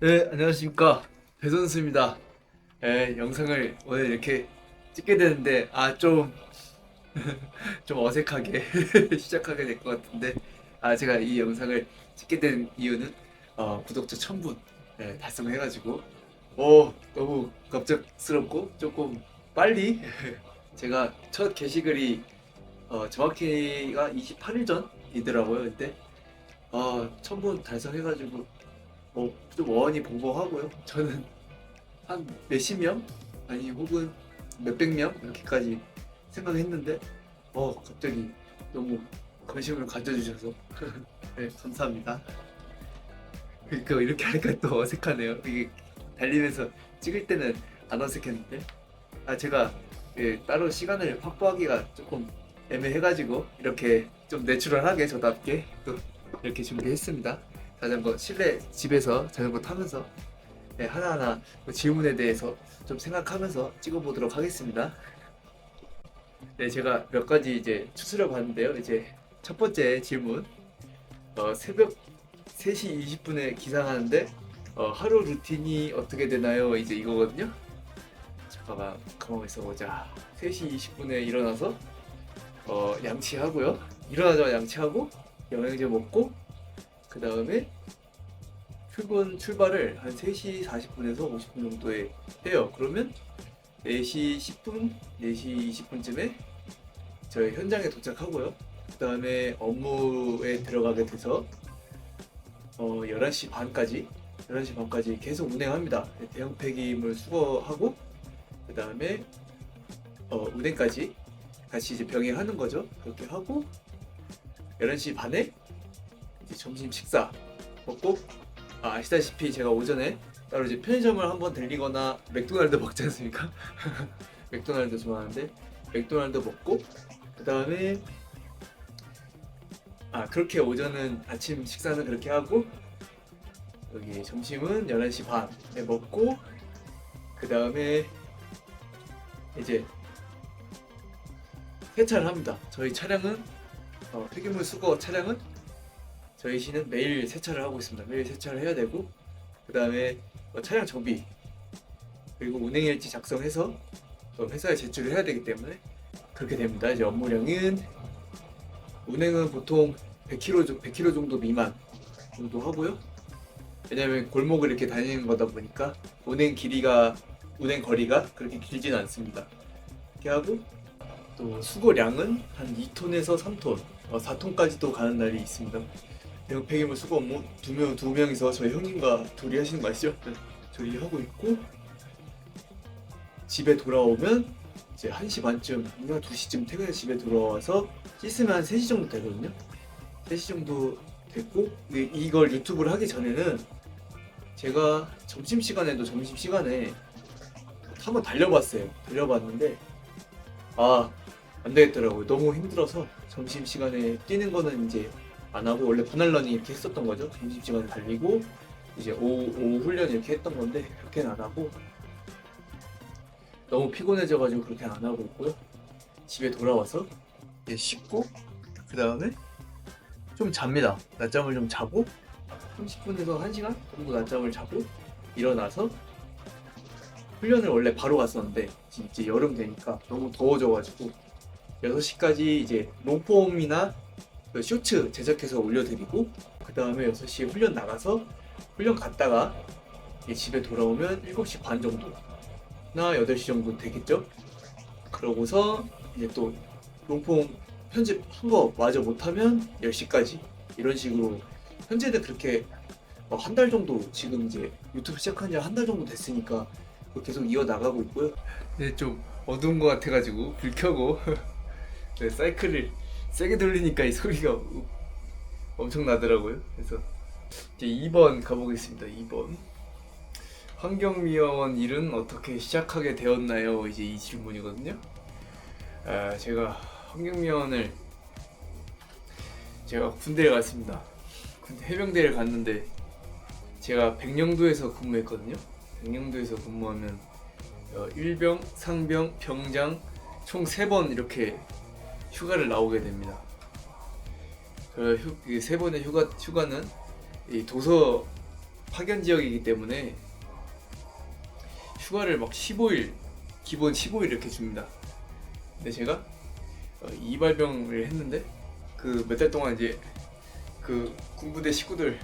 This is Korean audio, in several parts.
네, 안녕하십니까. 배선수입니다. 네, 영상을 오늘 이렇게 찍게 되는데, 아, 좀, 좀 어색하게 시작하게 될 것 같은데, 아, 제가 이 영상을 찍게 된 이유는, 어, 구독자 1000분 네, 달성해가지고, 오, 너무 갑작스럽고, 조금 빨리, 제가 첫 게시글이, 어, 정확히가 28일 전이더라고요. 근데, 어, 1000분 달성해가지고, 뭐좀 원이 봉봉하고요. 저는 한 몇십 명 아니 혹은 몇백 명 이렇게까지 생각했는데 어 갑자기 너무 관심을 가져주셔서 네 감사합니다. 그러니까 이렇게 하니까 또 어색하네요. 이게 달리면서 찍을 때는 안 어색했는데 아 제가 예, 따로 시간을 확보하기가 조금 애매해가지고 이렇게 좀 내추럴하게 저답게 또 이렇게 준비했습니다. 자전거 실내 집에서 자전거 타면서 네, 하나하나 그 질문에 대해서 좀 생각하면서 찍어보도록 하겠습니다. 네, 제가 몇 가지 이제 추스려 봤는데요. 이제 첫 번째 질문. 어, 새벽 3시 20분에 기상하는데 어, 하루 루틴이 어떻게 되나요? 이제 이거거든요. 잠깐만 가만히 있어 보자. 3시 20분에 일어나서 어, 양치하고요. 일어나자마자 양치하고 영양제 먹고 그 다음에 출근 출발을 한 3시 40분에서 50분 정도에 해요. 그러면 4시 10분, 4시 20분쯤에 저희 현장에 도착하고요. 그 다음에 업무에 들어가게 돼서 어, 11시 반까지 11시 반까지 계속 운행합니다. 대형 폐기물 수거하고 그 다음에 어, 운행까지 같이 이제 병행하는 거죠. 그렇게 하고 11시 반에 이제 점심 식사 먹고 아, 아시다시피 제가 오전에 따로 이제 편의점을 한번 들리거나 맥도날드 먹지 않습니까? 맥도날드 좋아하는데 맥도날드 먹고 그 다음에 아 그렇게 오전은 아침 식사는 그렇게 하고 여기 점심은 11시 반에 먹고 그 다음에 이제 세차를 합니다. 저희 차량은 어, 폐기물 수거 차량은 저희 시는 매일 세차를 하고 있습니다. 매일 세차를 해야 되고 그 다음에 차량 정비 그리고 운행일지 작성해서 또 회사에 제출을 해야 되기 때문에 그렇게 됩니다. 이제 업무량은 운행은 보통 100km, 정- 100km 정도 미만 정도 하고요. 왜냐하면 골목을 이렇게 다니는 거다 보니까 운행 길이가 운행 거리가 그렇게 길지는 않습니다. 이렇게 하고 또 수거량은 한 2톤에서 3톤, 어, 4톤까지도 가는 날이 있습니다. 폐기물 수거 업무 두 명, 두 명이서 저희 형님과 둘이 하시는 거 아시죠? 네, 저희 하고 있고 집에 돌아오면 이제 1시 반쯤이나 2시쯤 퇴근해 집에 돌아와서 씻으면 한 3시 정도 되거든요. 3시 정도 됐고 근데 이걸 유튜브를 하기 전에는 제가 점심 시간에도 점심 시간에 한번 달려봤어요. 달려봤는데 아 안 되겠더라고요. 너무 힘들어서 점심 시간에 뛰는 거는 이제 안 하고 원래 분할러닝 이렇게 했었던 거죠. 점심시간에 달리고 이제 오후, 오후 훈련 이렇게 했던 건데 그렇게는 안 하고 너무 피곤해져가지고 그렇게 안 하고 있고요. 집에 돌아와서 이제 씻고 그 다음에 좀 잡니다. 낮잠을 좀 자고 30분에서 1시간 정도 낮잠을 자고 일어나서 훈련을 원래 바로 갔었는데 이제 여름 되니까 너무 더워져가지고 6시까지 이제 롱폼이나 그 쇼츠 제작해서 올려드리고 그 다음에 6시에 훈련 나가서 훈련 갔다가 집에 돌아오면 7시 반 정도나 8시 정도 되겠죠? 그러고서 이제 또 롱폼 편집 한 거 마저 못하면 10시까지 이런 식으로 현재는 그렇게 어, 한달 정도 지금 이제 유튜브 시작한 지 한 달 정도 됐으니까 그거 계속 이어 나가고 있고요 네, 좀 어두운 것 같아가지고 불 켜고 네, 사이클을 세게 돌리니까 이 소리가 우- 엄청 나더라고요. 그래서 이제 2번 가보겠습니다. 2번 환경미화원 일은 어떻게 시작하게 되었나요? 이제 이 질문이거든요. 아, 제가 환경미화원을 제가 군대에 갔습니다. 군대 해병대를 갔는데 제가 백령도에서 근무했거든요. 백령도에서 근무하면 어, 일병, 상병, 병장 총 3번 이렇게 휴가를 나오게 됩니다. 그 휴, 이세 번의 휴가 휴가는 이 도서 파견 지역이기 때문에 휴가를 막 15일 기본 15일 이렇게 줍니다. 근데 제가 어, 이발병을 했는데 그 몇 달 동안 이제 그 군부대 식구들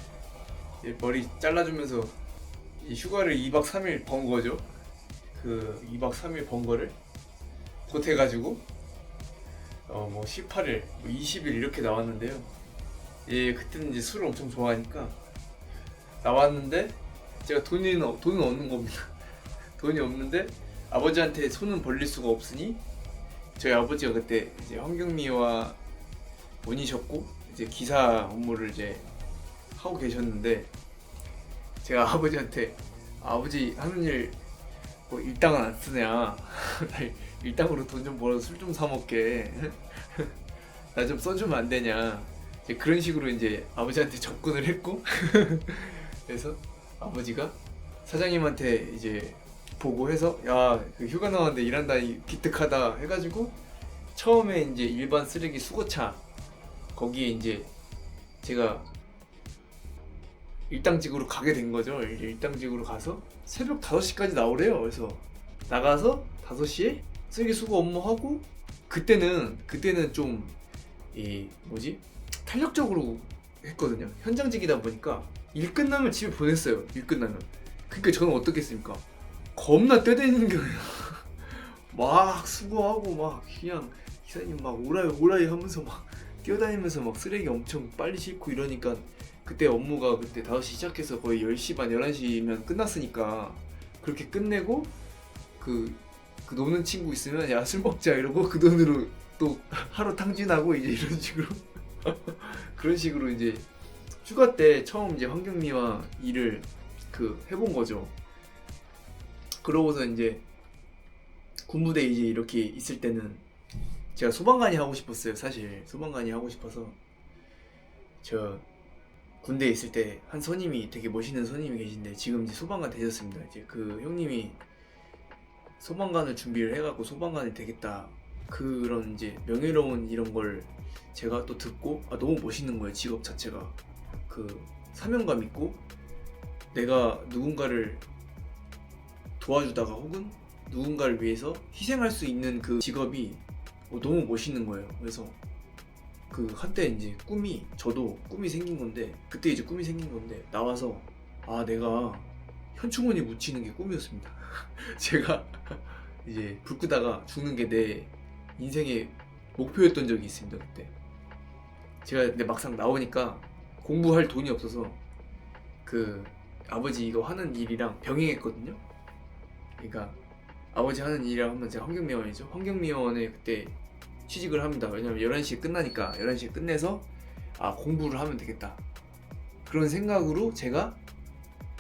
머리 잘라주면서 이 휴가를 2박 3일 번 거죠. 그 2박 3일 번 거를 보태가지고 어 뭐 18일, 뭐 20일 이렇게 나왔는데요. 예, 그때는 이제 술을 엄청 좋아하니까 나왔는데 제가 돈이 돈은 없는 겁니다. 돈이 없는데 아버지한테 손은 벌릴 수가 없으니 저희 아버지가 그때 이제 환경미와 원이셨고 이제 기사 업무를 이제 하고 계셨는데 제가 아버지한테 아버지 하는 일 뭐 일당은 안 쓰냐 나 일당으로 돈 좀 벌어서 술 좀 사 먹게. 나 좀 써주면 안 되냐. 이제 그런 식으로 이제 아버지한테 접근을 했고. 그래서 아버지가 사장님한테 이제 보고해서 야그 휴가 나왔는데 일한다 이 기특하다 해가지고 처음에 이제 일반 쓰레기 수거차. 거기에 이제 제가 일당직으로 가게 된 거죠. 일- 일당직으로 가서 새벽 5시까지 나오래요. 그래서 나가서 5시에 쓰레기 수거 업무하고 그때는 그때는 좀 이 뭐지? 탄력적으로 했거든요. 현장직이다 보니까 일 끝나면 집에 보냈어요 일 끝나면. 그러니까 저는 어떻겠습니까? 겁나 떼대는 거예요. 막 수고하고 막 그냥 기사님 막 오라이 오라이 하면서 막 뛰어다니면서 막 쓰레기 엄청 빨리 싣고 이러니까 그때 업무가 그때 5시 시작해서 거의 10시 반 11시면 끝났으니까 그렇게 끝내고 그, 그 노는 친구 있으면 야 술 먹자 이러고 그 돈으로 또 하루 탕진하고 이제 이런 식으로 그런 식으로 이제 휴가 때 처음 이제 환경미화 일을 그 해본 거죠. 그러고서 이제 군부대 이제 이렇게 있을 때는 제가 소방관이 하고 싶었어요 사실 소방관이 하고 싶어서 저 군대에 있을 때 한 선임이 되게 멋있는 선임이 계신데 지금 이제 소방관 되셨습니다 이제 그 형님이 소방관을 준비를 해갖고 소방관이 되겠다 그런 이제 명예로운 이런 걸 제가 또 듣고 아 너무 멋있는 거예요 직업 자체가 그 사명감 있고 내가 누군가를 도와주다가 혹은 누군가를 위해서 희생할 수 있는 그 직업이 어, 너무 멋있는 거예요. 그래서 그 한때 이제 꿈이 저도 꿈이 생긴 건데 그때 이제 꿈이 생긴 건데 나와서 아 내가 현충원에 묻히는 게 꿈이었습니다. 제가 이제 불 끄다가 죽는 게 내 인생의 목표였던 적이 있습니다 그때. 제가 근데 막상 나오니까 공부할 돈이 없어서 그 아버지 이거 하는 일이랑 병행했거든요. 그러니까 아버지 하는 일이라 하면 제가 환경미화원이죠. 환경미화원에 그때 취직을 합니다. 왜냐면 11시에 끝나니까 11시에 끝내서 아 공부를 하면 되겠다. 그런 생각으로 제가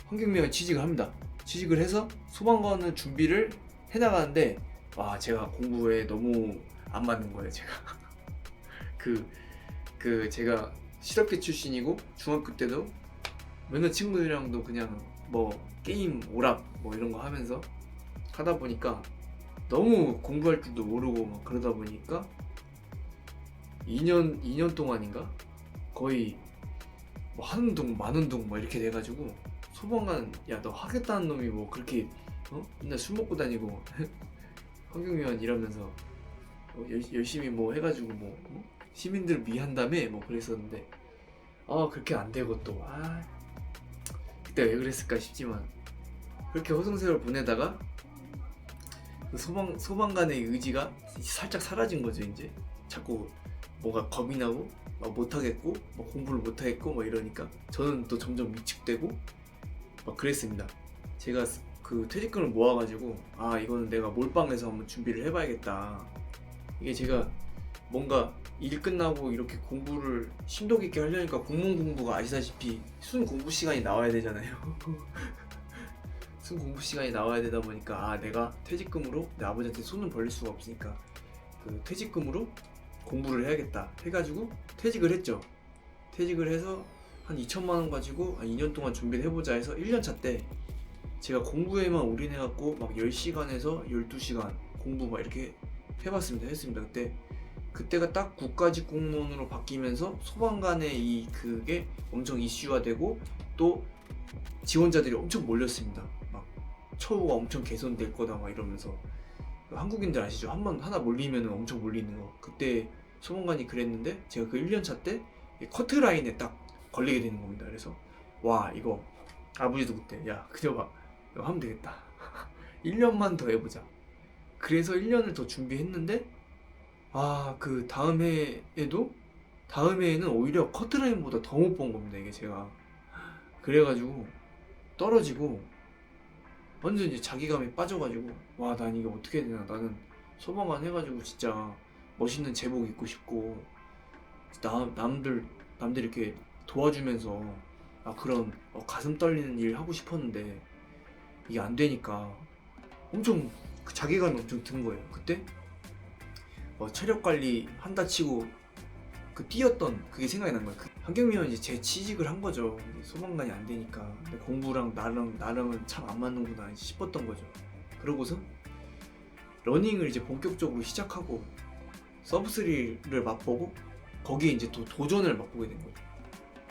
환경미화원 취직을 합니다. 취직을 해서 소방관을 준비를 해나가는데 와 제가 공부에 너무 안 맞는 거예요 제가. 그, 그 제가 실업계 출신이고 중학교 때도 맨날 친구들이랑도 그냥 뭐 게임 오락 뭐 이런 거 하면서 하다 보니까 너무 공부할 줄도 모르고 막 그러다 보니까 2년 2년 동안인가? 거의 뭐 하는 둥 마는 둥뭐 이렇게 돼가지고 소방관 야 너 하겠다는 놈이 뭐 그렇게 어? 맨날 술 먹고 다니고 환경위원 일하면서 어, 열, 열심히 뭐 해가지고 뭐 어? 시민들 위한 다음에 뭐 그랬었는데 아 그렇게 안 되고 또 아 그때 왜 그랬을까 싶지만 그렇게 허송세월 보내다가 그 소방 소방관의 의지가 살짝 사라진 거죠 이제. 자꾸 뭔가 겁이 나고 막 못하겠고 막 공부를 못하겠고 막 이러니까. 저는 또 점점 위축되고 막 그랬습니다. 제가 그 퇴직금을 모아가지고 아 이거는 내가 몰빵해서 한번 준비를 해봐야겠다. 이게 제가 뭔가 일 끝나고 이렇게 공부를 심도 깊게 하려니까 공문 공부가 아시다시피 순 공부 시간이 나와야 되잖아요. 순 공부 시간이 나와야 되다 보니까 아 내가 퇴직금으로 내 아버지한테 손을 벌릴 수가 없으니까 그 퇴직금으로 공부를 해야겠다 해가지고 퇴직을 했죠. 퇴직을 해서 한 2천만 원 가지고 한 2년 동안 준비를 해보자 해서 1년 차 때 제가 공부에만 올인해갖고 막 10시간에서 12시간 공부 막 이렇게 해봤습니다. 했습니다. 그때 그때가 딱 국가직 공무원으로 바뀌면서 소방관의 이 그게 엄청 이슈화되고 또 지원자들이 엄청 몰렸습니다. 막 처우가 엄청 개선될 거다 막 이러면서 한국인들 아시죠? 한 번 하나 몰리면 엄청 몰리는 거. 그때 소방관이 그랬는데 제가 그 1년 차 때 커트라인에 딱 걸리게 되는 겁니다. 그래서 와 이거 아버지도 그때 야 그녀가 이거 하면 되겠다. 1년만 더 해보자. 그래서 1년을 더 준비했는데 아 그 다음 해에도 다음 해에는 오히려 커트라인보다 더 못 본 겁니다. 이게 제가 그래가지고 떨어지고 완전 이제 자기감에 빠져가지고 와 난 이게 어떻게 해야 되나 나는 소방관 해가지고 진짜 멋있는 제복 입고 싶고 남 남들 남들 이렇게 도와주면서 아 그런 어, 가슴 떨리는 일 하고 싶었는데 이게 안 되니까 엄청 그 자괴감이 엄청 든 거예요. 그때? 어, 체력 관리 한다 치고 그 뛰었던 그게 생각이 난 거예요. 그 환경미원 이제 제 취직을 한 거죠. 소방관이 안 되니까. 공부랑 나랑 나랑은 참 안 맞는구나 싶었던 거죠. 그러고서 러닝을 이제 본격적으로 시작하고 서브3를 맛보고 거기에 이제 또 도전을 맛보게 된 거죠.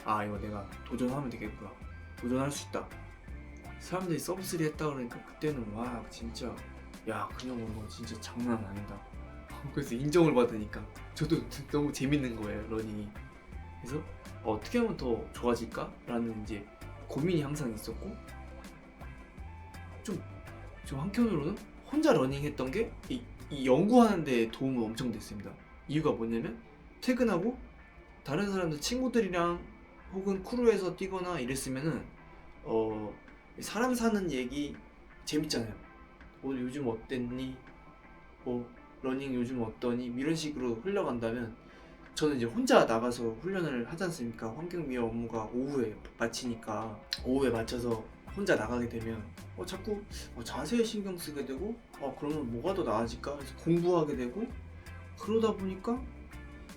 아 이거 내가 도전하면 되겠구나. 도전할 수 있다. 사람들이 서브3 했다 그러니까 그때는 와 진짜 야 그냥 뭐 진짜 장난 아니다. 그래서 인정을 받으니까 저도 너무 재밌는 거예요 러닝이. 그래서 어떻게 하면 더 좋아질까 라는 이제 고민이 항상 있었고 좀, 좀 한편으로는 혼자 러닝했던 게 이, 이 연구하는 데 도움을 엄청 됐습니다. 이유가 뭐냐면 퇴근하고 다른 사람들 친구들이랑 혹은 크루에서 뛰거나 이랬으면은 어 사람 사는 얘기 재밌잖아요. 오늘 요즘 어땠니? 뭐 러닝 요즘 어떠니? 이런 식으로 흘러간다면 저는 이제 혼자 나가서 훈련을 하지 않습니까? 환경미화 업무가 오후에 마치니까 오후에 맞춰서 혼자 나가게 되면 어, 자꾸 어, 자세에 신경 쓰게 되고 어, 그러면 뭐가 더 나아질까? 그래서 공부하게 되고 그러다 보니까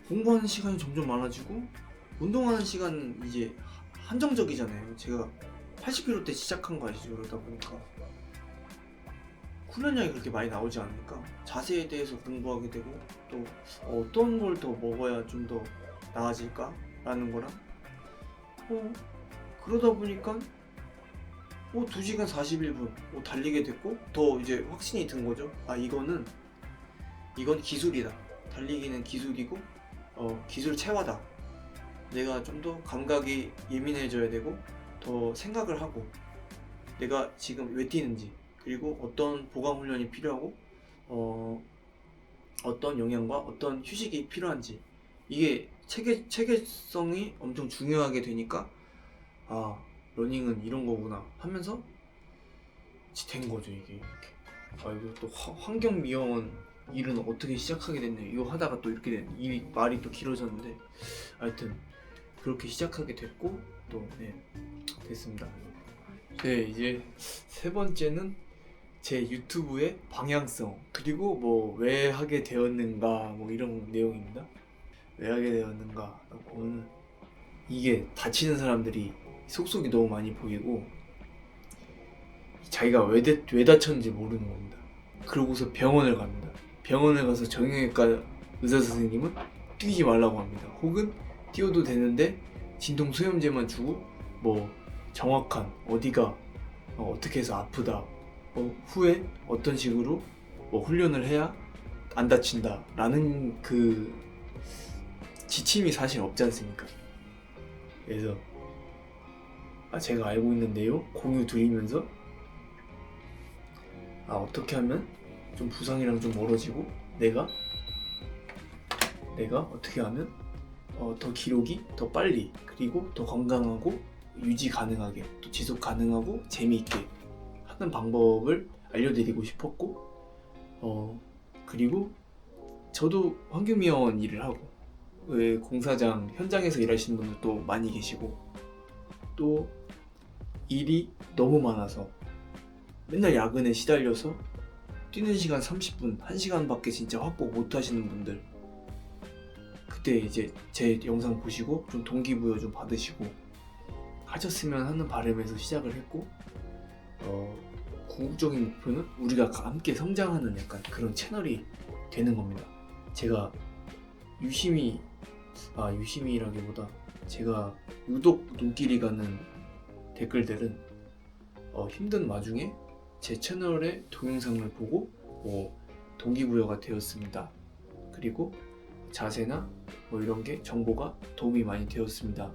공부하는 시간이 점점 많아지고 운동하는 시간은 이제 한정적이잖아요. 제가 80kg 때 시작한 거 아시죠? 그러다 보니까 훈련량이 그렇게 많이 나오지 않으니까 자세에 대해서 공부하게 되고 또 어떤 걸 더 먹어야 좀 더 나아질까라는 거랑 어, 그러다 보니까 어, 2시간 41분 어, 달리게 됐고 더 이제 확신이 든 거죠. 아 이거는 이건 기술이다. 달리기는 기술이고 어, 기술 체화다. 내가 좀 더 감각이 예민해져야 되고 더 생각을 하고 내가 지금 왜 뛰는지 그리고 어떤 보강 훈련이 필요하고 어, 어떤 영양과 어떤 휴식이 필요한지 이게 체계 체계성이 엄청 중요하게 되니까 아 러닝은 이런 거구나 하면서 된 거죠 이게. 아 이거 또 화- 환경 미화원 일은 어떻게 시작하게 됐네. 이거 하다가 또 이렇게 된 일이 말이 또 길어졌는데. 하여튼 그렇게 시작하게 됐고 또 네, 됐습니다 네 이제 세 번째는 제 유튜브의 방향성 그리고 뭐 왜 하게 되었는가 뭐 이런 내용입니다 왜 하게 되었는가 보면 이게 다치는 사람들이 속속이 너무 많이 보이고 자기가 왜, 대- 왜 다쳤는지 모르는 겁니다. 그러고서 병원을 갑니다. 병원을 가서 정형외과 의사 선생님은 뛰지 말라고 합니다. 혹은 뛰어도 되는데 진통 소염제만 주고 뭐 정확한 어디가 어, 떻게 해서 아프다 어, 후에 어떤 식으로 뭐 훈련을 해야 안 다친다 라는 그 지침이 사실 없지 않습니까? 그래서 아, 제가 알고 있는 내용 공유 드리면서 아 어떻게 하면 좀 부상이랑 좀 멀어지고 내가 내가 어떻게 하면 어, 더 기록이 더 빨리 그리고 더 건강하고 유지 가능하게 또 지속 가능하고 재미있게 하는 방법을 알려드리고 싶었고 어 그리고 저도 환경미화원 일을 하고 왜 공사장 현장에서 일하시는 분들도 많이 계시고 또 일이 너무 많아서 맨날 야근에 시달려서 뛰는 시간 30분, 1시간밖에 진짜 확보 못 하시는 분들 그때 이제 제 영상 보시고 좀 동기부여 좀 받으시고 하셨으면 하는 바람에서 시작을 했고 어, 궁극적인 목표는 우리가 함께 성장하는 약간 그런 채널이 되는 겁니다. 제가 유심히 아 유심히라기보다 제가 유독 눈길이 가는 댓글들은 어, 힘든 와중에 제 채널의 동영상을 보고 뭐 동기부여가 되었습니다. 그리고 자세나 뭐 이런 게 정보가 도움이 많이 되었습니다.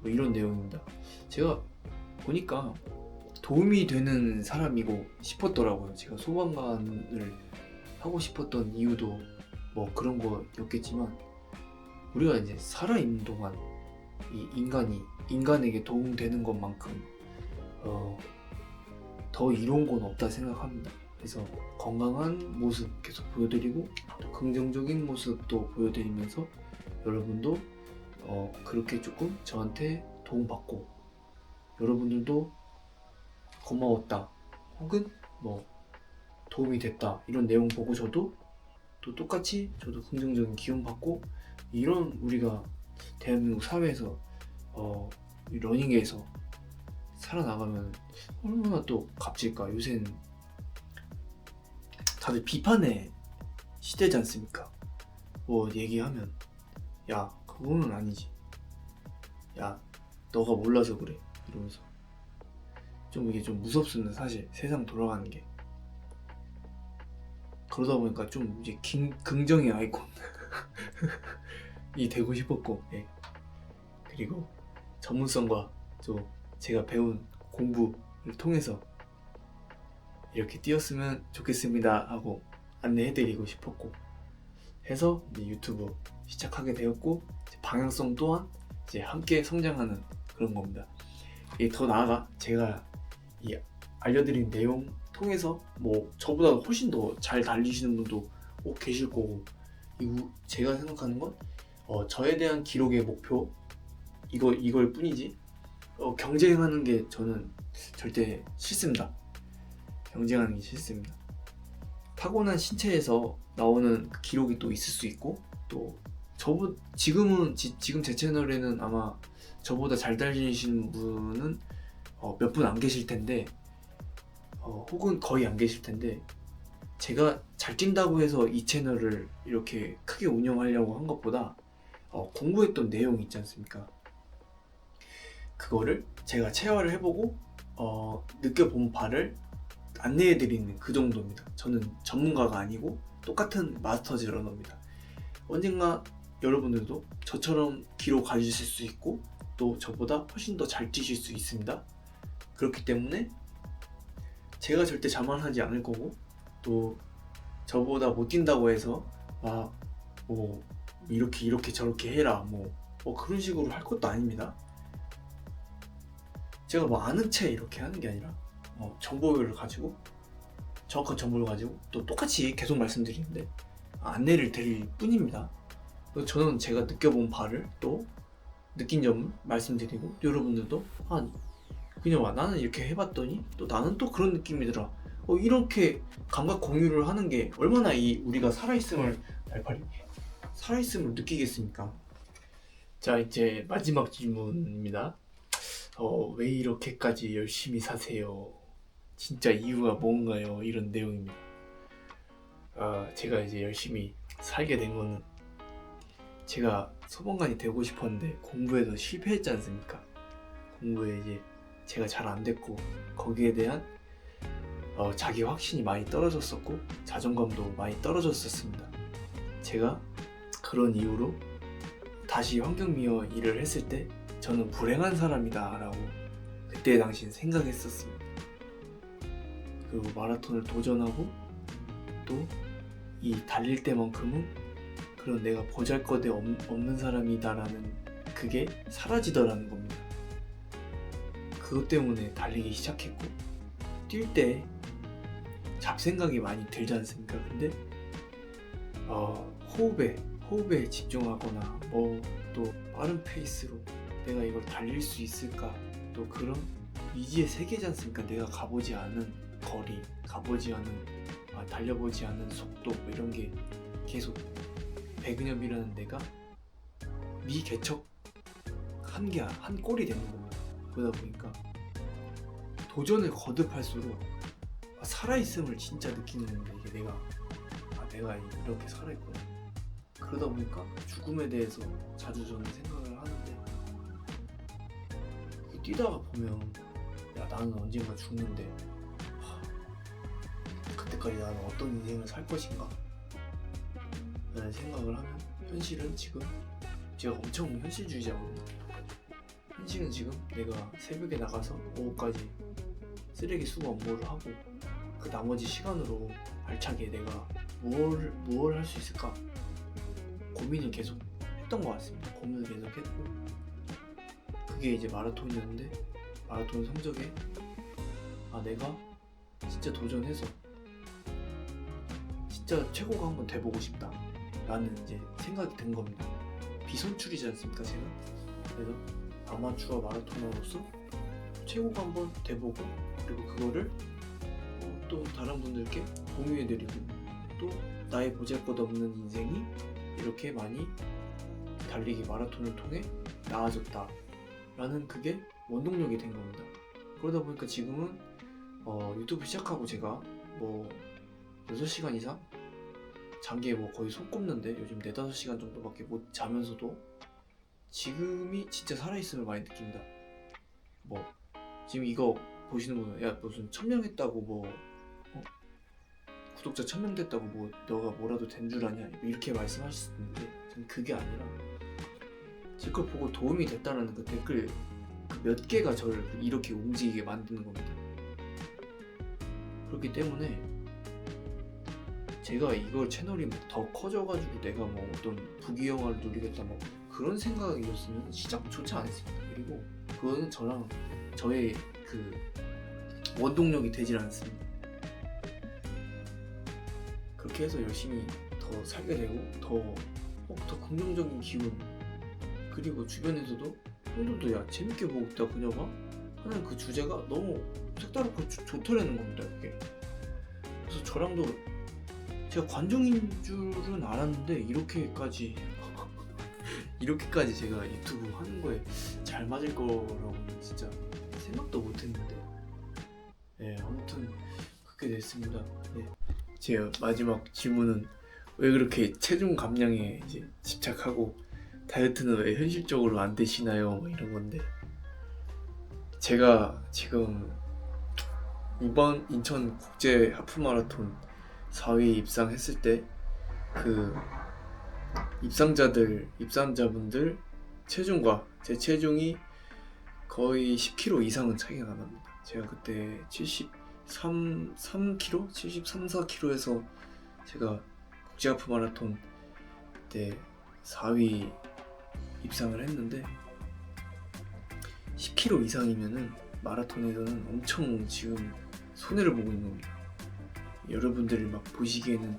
뭐 이런 내용입니다. 제가 보니까 도움이 되는 사람이고 싶었더라고요. 제가 소방관을 하고 싶었던 이유도 뭐 그런 거였겠지만 우리가 이제 살아있는 동안 이 인간이 인간에게 도움되는 것만큼 어, 더 이로운 건 없다 생각합니다. 그래서 건강한 모습 계속 보여드리고 또 긍정적인 모습도 보여드리면서 여러분도 어, 그렇게 조금 저한테 도움받고 여러분들도 고마웠다 혹은 뭐 도움이 됐다 이런 내용 보고 저도 또 똑같이 저도 긍정적인 기운 받고 이런 우리가 대한민국 사회에서 어, 이 러닝에서 살아나가면 얼마나 또 값질까 요새는 다들 비판의 시대지 않습니까? 뭐 얘기하면 야 그거는 아니지. 야 너가 몰라서 그래. 이러면서. 좀 이게 좀 무섭습니다 사실. 세상 돌아가는 게. 그러다 보니까 좀 이제 긴, 긍정의 아이콘. 이 되고 싶었고 예. 그리고 전문성과 또 제가 배운 공부를 통해서 이렇게 뛰었으면 좋겠습니다 하고 안내해드리고 싶었고 해서 유튜브 시작하게 되었고 방향성 또한 이제 함께 성장하는 그런 겁니다. 더 나아가 제가 이 알려드린 내용 통해서 뭐 저보다 훨씬 더 잘 달리시는 분도 꼭 계실 거고 제가 생각하는 건 어, 저에 대한 기록의 목표 이거 이걸 뿐이지 어, 경쟁하는 게 저는 절대 싫습니다. 경쟁하는 게 싫습니다. 타고난 신체에서 나오는 그 기록이 또 있을 수 있고 또 저보 지금은 지, 지금 제 채널에는 아마 저보다 잘 달리시는 분은 어, 몇 분 안 계실 텐데 어, 혹은 거의 안 계실 텐데 제가 잘 뛴다고 해서 이 채널을 이렇게 크게 운영하려고 한 것보다 어, 공부했던 내용이 있지 않습니까? 그거를 제가 체화를 해보고 어, 느껴본 바를 안내해드리는 그 정도입니다. 저는 전문가가 아니고 똑같은 마스터즈 러너입니다. 언젠가 여러분들도 저처럼 기록 가지실 수 있고 또 저보다 훨씬 더 잘 뛰실 수 있습니다. 그렇기 때문에 제가 절대 자만하지 않을 거고 또 저보다 못 뛴다고 해서 막뭐 이렇게 이렇게 저렇게 해라 뭐, 뭐 그런 식으로 할 것도 아닙니다. 제가 뭐 아는 채 이렇게 하는 게 아니라 어, 정보를 가지고 정확한 정보를 가지고 또 똑같이 계속 말씀드리는데 안내를 드릴 뿐입니다. 저는 제가 느껴본 바를 또 느낀 점을 말씀드리고 여러분들도 아 그냥 와 나는 이렇게 해봤더니 또 나는 또 그런 느낌이더라. 어, 이렇게 감각 공유를 하는 게 얼마나 이 우리가 살아있음을 날파리 살아있음을 느끼겠습니까? 자 이제 마지막 질문입니다. 어, 왜 이렇게까지 열심히 사세요? 진짜 이유가 뭔가요? 이런 내용입니다. 아, 제가 이제 열심히 살게 된 거는 제가 소방관이 되고 싶었는데 공부에서 실패했지 않습니까? 공부에 이제 제가 잘 안 됐고 거기에 대한 어, 자기 확신이 많이 떨어졌었고 자존감도 많이 떨어졌었습니다. 제가 그런 이유로 다시 환경미화 일을 했을 때 저는 불행한 사람이다 라고 그때 당시 생각했었습니다. 그리고 마라톤을 도전하고 또 이 달릴 때만큼은 그런 내가 보잘것에 없- 없는 사람이다라는 그게 사라지더라는 겁니다. 그것 때문에 달리기 시작했고 뛸 때 잡생각이 많이 들지 않습니까? 근데 어, 호흡에 호흡에 집중하거나 뭐 또 빠른 페이스로 내가 이걸 달릴 수 있을까 또 그런 미지의 세계지 않습니까? 내가 가보지 않은 거리, 가보지 않은 아, 달려보지 않은 속도 뭐 이런 게 계속 배근엽이라는 내가 미개척 한게한 꼴이 되는 겁니다. 그러다 보니까 도전을 거듭할수록 아, 살아있음을 진짜 느끼는 건데 이게 내가 아 내가 이렇게 살아있구나 그러다 보니까 죽음에 대해서 자주 저는 생각을 하는데 이 뛰다가 보면 야 나는 언젠가 죽는데 때까지 나는 어떤 인생을 살 것인가? 라는 생각을 하면 현실은 지금 제가 엄청 현실주의자거든요. 현실은 지금 내가 새벽에 나가서 오후까지 쓰레기 수거 업무를 하고 그 나머지 시간으로 알차게 내가 무엇을, 무엇을 할수 있을까? 고민을 계속 했던 것 같습니다. 고민을 계속 했고 그게 이제 마라톤이었는데 마라톤 성적에 아 내가 진짜 도전해서 진짜 최고가 한번 돼보고 싶다 라는 이제 생각이 든 겁니다. 비선출이지 않습니까 제가? 그래서 아마추어 마라토너로서 최고가 한번 돼보고 그리고 그거를 어, 또 다른 분들께 공유해드리고 또 나의 보잘것없는 인생이 이렇게 많이 달리기 마라톤을 통해 나아졌다 라는 그게 원동력이 된 겁니다. 그러다 보니까 지금은 어, 유튜브 시작하고 제가 뭐 6시간 이상 잠기에 뭐 거의 손 꼽는데? 요즘 4, 5시간 정도밖에 못 자면서도 지금이 진짜 살아있음을 많이 느낀다. 뭐 지금 이거 보시는 분은 야 무슨 천명 했다고 뭐 어? 구독자 천명 됐다고 뭐 너가 뭐라도 된 줄 아냐? 이렇게 말씀하실 수 있는데 전 그게 아니라 제 걸 보고 도움이 됐다는 그 댓글 그몇 개가 저를 이렇게 움직이게 만드는 겁니다. 그렇기 때문에 제가 이걸 채널이 더 커져가지고 내가 뭐 어떤 부귀영화를 누리겠다 뭐 그런 생각이었으면 시작조차 안 했습니다 그리고 그거는 저랑 저의 그 원동력이 되질 않습니다. 그렇게 해서 열심히 더 살게 되고 더, 어, 더 긍정적인 기운 그리고 주변에서도 형들도 야 재밌게 보고 있다 그녀가 하는 그 주제가 너무 색다르고 좋- 좋더라는 겁니다 그게 그래서 저랑도 제가 관종인 줄은 알았는데 이렇게까지 이렇게까지 제가 유튜브 하는 거에 잘 맞을 거라고는 진짜 생각도 못했는데. 네 아무튼 그렇게 됐습니다. 네. 제 마지막 질문은 왜 그렇게 체중 감량에 이제 집착하고 다이어트는 왜 현실적으로 안 되시나요? 뭐 이런 건데. 제가 지금 이번 인천 국제 하프 마라톤 4위 입상했을 때 그 입상자들 입상자분들 체중과 제 체중이 거의 10kg 이상은 차이가 납니다. 제가 그때 73, 3kg, 73, 4kg에서 제가 국제하프 마라톤 때 4위 입상을 했는데 10kg 이상이면은 마라톤에서는 엄청 지금 손해를 보고 있는 겁니다. 여러분들이 막 보시기에는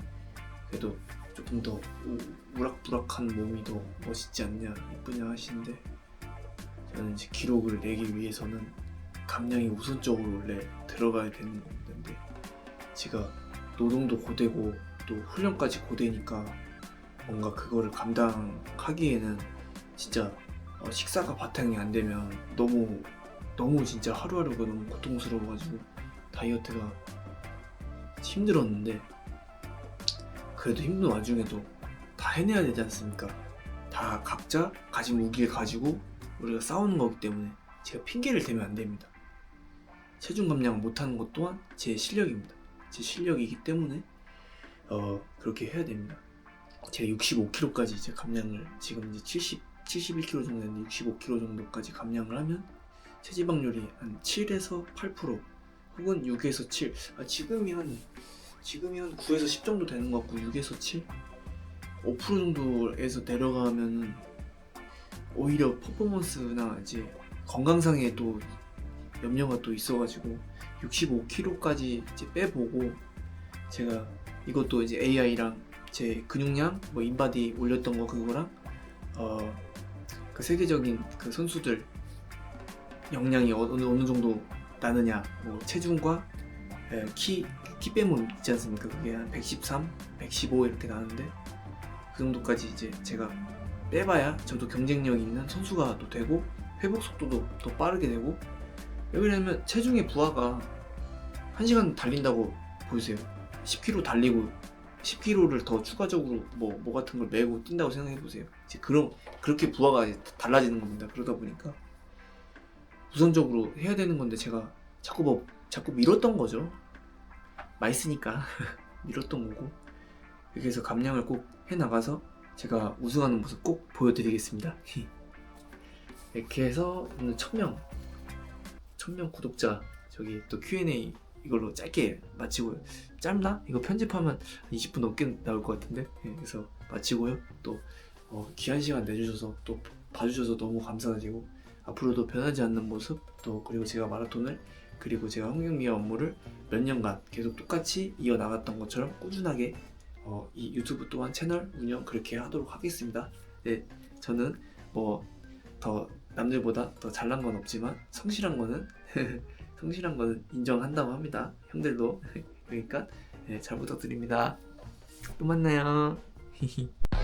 그래도 조금 더 우- 우락부락한 몸이 더 멋있지 않냐 이쁘냐 하시는데 저는 이제 기록을 내기 위해서는 감량이 우선적으로 원래 들어가야 되는 건데 제가 노동도 고되고 또 훈련까지 고되니까 뭔가 그거를 감당하기에는 진짜 어, 식사가 바탕이 안 되면 너무 너무 진짜 하루하루가 너무 고통스러워가지고 다이어트가 힘들었는데 그래도 힘든 와중에도 다 해내야 되지 않습니까? 다 각자 가진 무기를 가지고 우리가 싸우는 거기 때문에 제가 핑계를 대면 안 됩니다. 체중 감량 못하는 것 또한 제 실력입니다. 제 실력이기 때문에 어, 그렇게 해야 됩니다. 제가 65kg까지 이제 감량을 지금 이제 70, 71kg 정도 됐는데 65kg 정도까지 감량을 하면 체지방률이 한 7에서 8% 혹은 6에서 7. 아, 지금이 한 지금이 한 9에서 10 정도 되는 것 같고 6에서 7, 5% 정도에서 내려가면은 오히려 퍼포먼스나 이제 건강상에 또 염려가 또 있어가지고 65kg까지 이제 빼보고 제가 이것도 이제 AI랑 제 근육량 뭐 인바디 올렸던 거 그거랑 어 그 세계적인 그 선수들 역량이 어느 어느 정도 나느냐. 뭐 체중과 에, 키, 키 빼면 있지 않습니까? 그게 한 113, 115 이렇게 나는데 그 정도까지 이제 제가 빼봐야 저도 경쟁력 있는 선수가 또 되고 회복 속도도 더 빠르게 되고 왜 그러냐면 체중의 부하가 1시간 달린다고 보세요? 10km 달리고 10km를 더 추가적으로 뭐, 뭐 같은 걸 메고 뛴다고 생각해 보세요. 이제 그런 그렇게 부하가 이제 달라지는 겁니다. 그러다 보니까 우선적으로 해야 되는 건데 제가 자꾸 뭐 자꾸 미뤘던 거죠. 맛있으니까 미뤘던 거고 이렇게 해서 감량을 꼭 해 나가서 제가 우승하는 모습 꼭 보여드리겠습니다. 이렇게 해서 오늘 1000명 1000명 구독자 저기 또 Q&A 이걸로 짧게 마치고요. 짧나? 이거 편집하면 한 20분 넘게 나올 것 같은데 예, 그래서 마치고요. 또 어, 귀한 시간 내주셔서 또 봐주셔서 너무 감사드리고 앞으로도 변하지 않는 모습 또 그리고 제가 마라톤을 그리고 제가 환경미화 업무를 몇 년간 계속 똑같이 이어나갔던 것처럼 꾸준하게 어, 이 유튜브 또한 채널 운영 그렇게 하도록 하겠습니다. 네, 저는 뭐 더 남들보다 더 잘난 건 없지만 성실한 거는 성실한 거는 인정한다고 합니다. 형들도 그러니까 네, 잘 부탁드립니다. 또 만나요.